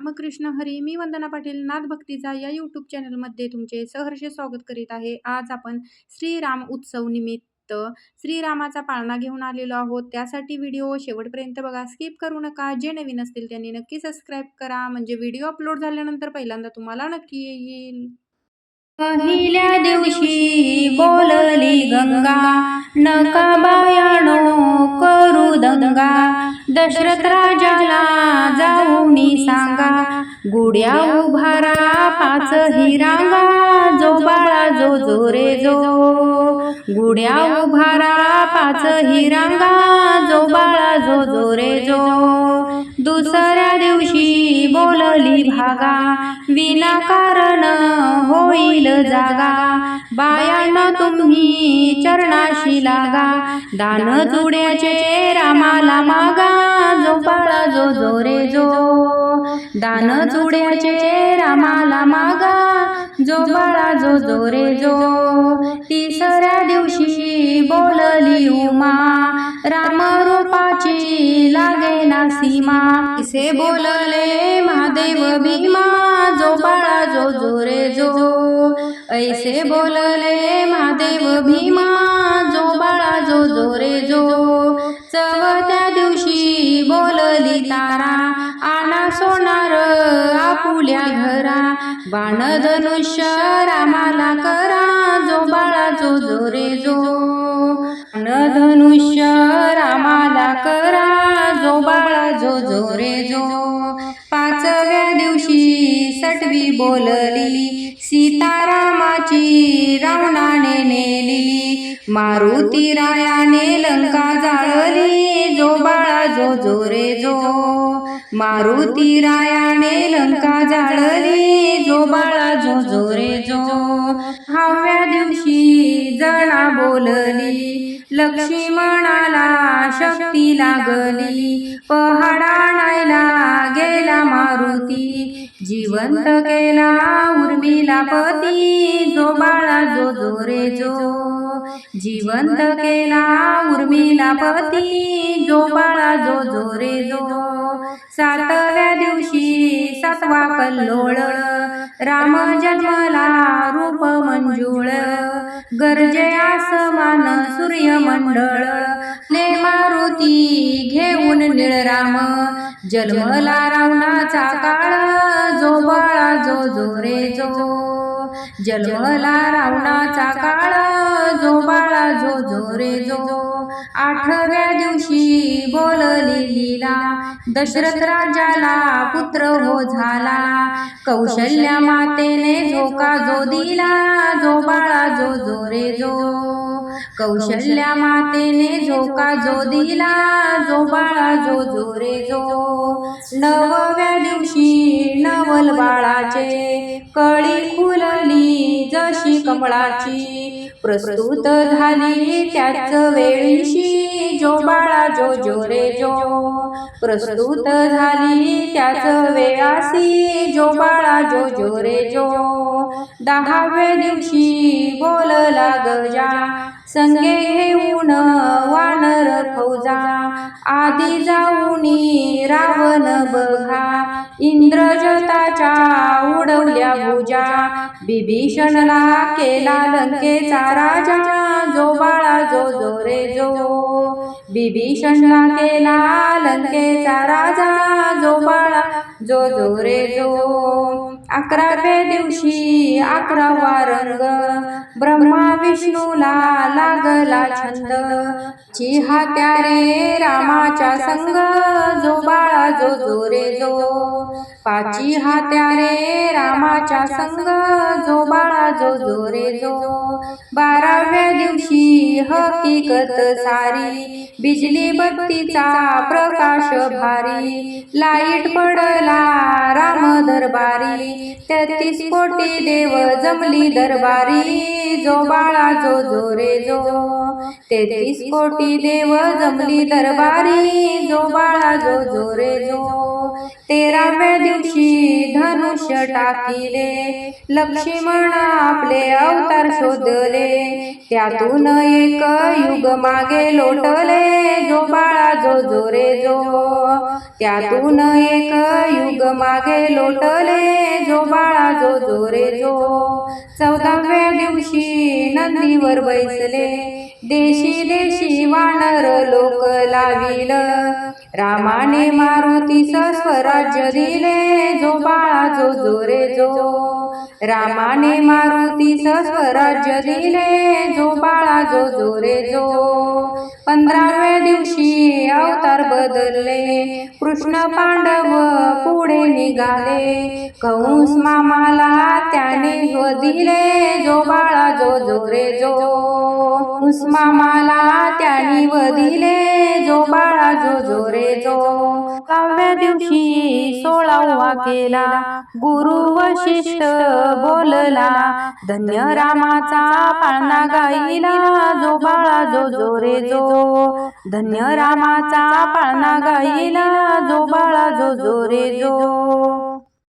रामकृष्ण हरी मी वंदना पाटील नाथ भक्तीचा या यूट्यूब चॅनलमध्ये तुमचे सहर्ष स्वागत करीत आहे. आज आपण श्रीराम उत्सव निमित्त श्रीरामाचा पाळणा घेऊन आलेलो आहोत. त्यासाठी व्हिडिओ शेवटपर्यंत बघा. स्किप करू नका. जे नवीन असतील त्यांनी नक्की सबस्क्राईब करा. म्हणजे व्हिडिओ अपलोड झाल्यानंतर पहिल्यांदा तुम्हाला नक्की येईल. पहिल्या दिवशी बोलली गंगा नका बायानो करू दंगा. दशरथ राजाला जाऊनी सांगा गुड्या उभारा पाच हिरांगा जो बाळा जो जो रे जो. गुड्या उभारा पाच हिरांगा जो बाळा जो जो रे जो. दुसऱ्या दिवशी बोलली भागा विनाकारण होईल जागा. बायांना तुम्ही चरणाशी लागा. दान जुड्याचे रामाला मागा दान जुड्याचे रामाला मागा. जो बाळा जो जो रे जो. तिसऱ्या दिवशी बोलली उमा राम रूपाची लागे ना सीमा. तिसे बोलले महादेव भीमा जो बाळा जो जो रे जो. ऐसे बोलले महादेव भीमा जो बाळा जो जो. रे जो चवथ्या दिवशी बोलली तारा आणा सोनार आपुल्या घरा. बाण धनुष्य रामाला करा जो बाळा जो जो रे जो. बाण धनुष्य रामाला करा जो बाळा जो जो रे जो. पाचव्या दिवशी सटवी बोलली सीतारामाची रावणाने नेली. मारुती रायाने लंका जाळली. जो बाळा जो जो रे जो. मारुती रायाने लंका जाळली. जो बाळा जो जो रे जो. हव्या दिवशी जणा बोलली. लक्ष्मणाला शक्ती लागली. पहाडा नायला गेला मारुती. जिवंत केला उर्मिला पती. जो बाळा जो जो रे जो. जिवंत केला उर्मिला पती जो बाळा जो जो रे जो. सातव्या दिवशी सातवा कल्लोळ राम जन्मला रूप मंजुळ. गरजे आसमान सूर्यमंडळ ले मारुती घेऊन निळराम. जन्मला रावणाचा काळ जो बाळा जो जो रे जो. जन्मला रावणाचा काळ जो बाळा जो जो रे जो. आठव्या दिवशी बोलली लीला दशरथ राजाला पुत्र हो झाला. कौशल्या मातेने झोका जो दिला जो बाळा जो जो रे जो. कौशल्या मातेने झोका जो दिला जो बाळा जो जो रे जो. नव नवल बाळाचे कळी फुलली जशी कमळाची. प्रस्तुत झाली त्याच वेळीशी जो बाळा जो जो रे जो. प्रस्तुत झाली त्याच वेळासी जो बाळा जो जो रे जो. दहाव्या दिवशी बोलला गजा संगे घेऊन वानर फौजा. आधी जाऊनी रावण बघा. इंद्रजताच्या उडवल्या भुजा. बिभीषणला केला लंकेचा राजा. जो बाळा जो जो रे जो बिभीषणला केला लंकेचा राजा. जो बाळा जो जो रे जो अकराव्या दिवशी अकरावा रंग ब्रह्मा विष्णूला लागला छंद. चिहात्या रे रामाच्या संग जो बाळा जो जो रे जो पाची हात्या रे रामाच्या संग जो बाळा जो जो रे जो. बाराव्या दिवशी हकीकत सारी बिजली बत्तीचा प्रकाश भारी. लाइट पडला राम दरबारी तेहतीस कोटी देव जमली दरबारी. जो बाळा जो जो रे जो. तेहतीस कोटी देव जमली दरबारी. जो बाळा जो जो रे जो. तेराव्या दिवशी धनुष्य टाकिले. लक्ष्मण आपले अवतार शोधले. त्यातून एक युग मागे लोटले. जो बाळा जो जो रे जो. त्यातून एक युग मागे लोटले. जो बाळा जो जो रे जो. चौदाव्या दिवशी नंदीवर बैसले. देशी देशी वानर लोक लाविल. रामाने मारुतीस स्वराज्य दिले जो बाळ रामाने मारुतीस स्वराज्य दिले. जो बाळा जो जो रे जो पंधराव्या दिवशी अवतार बदलले. कृष्ण पांडव पुढे निघाले. कंस मामाला त्याने जो दिले. जो बाळा जो जो रे जो कंस मामाला त्याने वदिले जो बाळा जो जो रे जो काव्या दिवशी सोळावा केला. गुरु वशिष्ठ बोलला धन्य रामाचा पाळणा गाईला जो बाळा जो जो रे जो. धन्य रामाचा पाळणा गाईला जो बाळा जो जो रे जो.